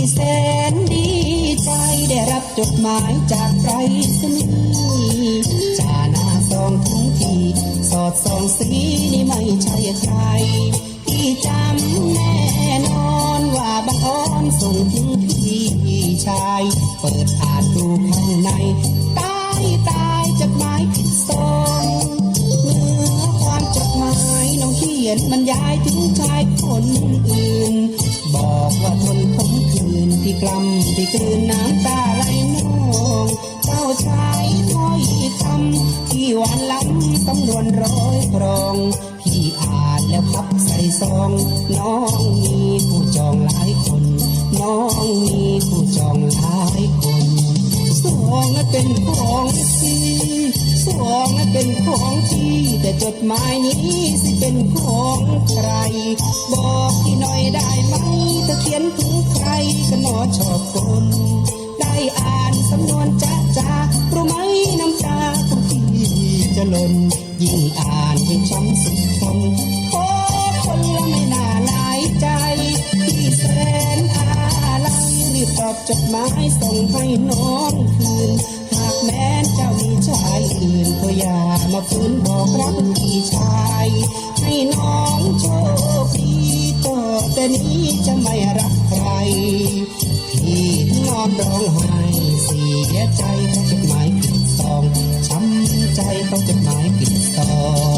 พี่แสนดีใจได้รับจดหมายจากไปรษณีย์จาหน้าซองทั้งที สอดส่องสีนี่ไม่ใช่ใครพี่จำแน่นอนว่าบังออนส่งถึงพี่ชาย เปิดอ่านดูข้างในตายตายจดหมายผิดซองเนื้อความจดหมายน้องเขียนบรรยายถึงชายคนอื่น กลำที่กลืนน้ำตาไหลนองเจ้าชายถ้อยคำที่หวานล้ำตำรวนร้อยกรอง พี่อ่านแล้วพับใส่ซอง น้องมีผู้จองหลายคน น้องมีผู้จองหลายคน นั้นเป็นของพี่สองนั้นเป็นของพี่แต่จดหมายนี้สิเป็นของใคร บอกพี่หน่อยได้ไหมถ้าเขียนถึงใครก็หนอชอบคนได้อ่านสำนวนจ้าจ้ารู้ไหมน้ำตาของพี่จะหล่นยิ่งอ่านยิ่งช้ำสุดทนโอ้คนละไม่น่าหลายใจพี่แสนอะไรรีบ ตอบจดหมายส่งให้น้องคืน หากแม้นเจ้ามีชายอื่นก็อย่ามาฟื้นบอกรักพี่ชาย ให้น้องโชคดีต่อแต่นี้จะไม่รักใคร พี่นอนร้องไห้เสียใจเพราะจดหมายผิดซองช้ำใจเพราะจดหมายผิดซอง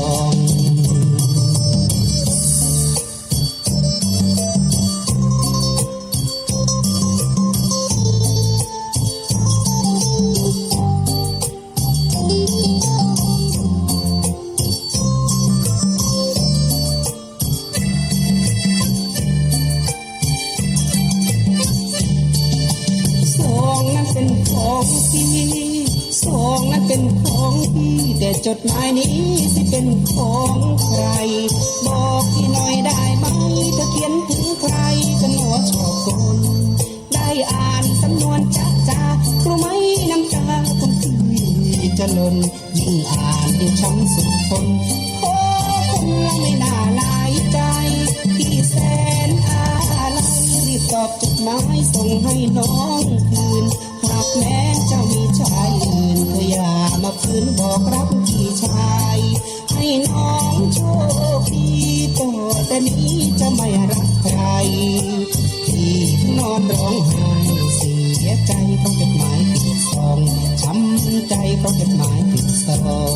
เป็นของพี่สองนั้นเป็นของพี่แต่จดหมายนี้สิเป็นของใคร บอกพี่หน่อยได้ไหมถ้าเขียนถึงใครก็หนอชอบคนได้อ่านสำนวนจ้าจ้ารู้ไหมน้ำตาของพี่จะหล่นยิ่งอ่านยิ่งช้ำสุดทนโอ้คนละไม่น่าลายใจพี่แสนอะไรรีบตอบจดหมายส่งให้น้องคืน ไม่รักใคร ที่นอนร้องไห้เสียใจเพราะจดหมายผิดซองช้ำใจเพราะจดหมายผิดซอง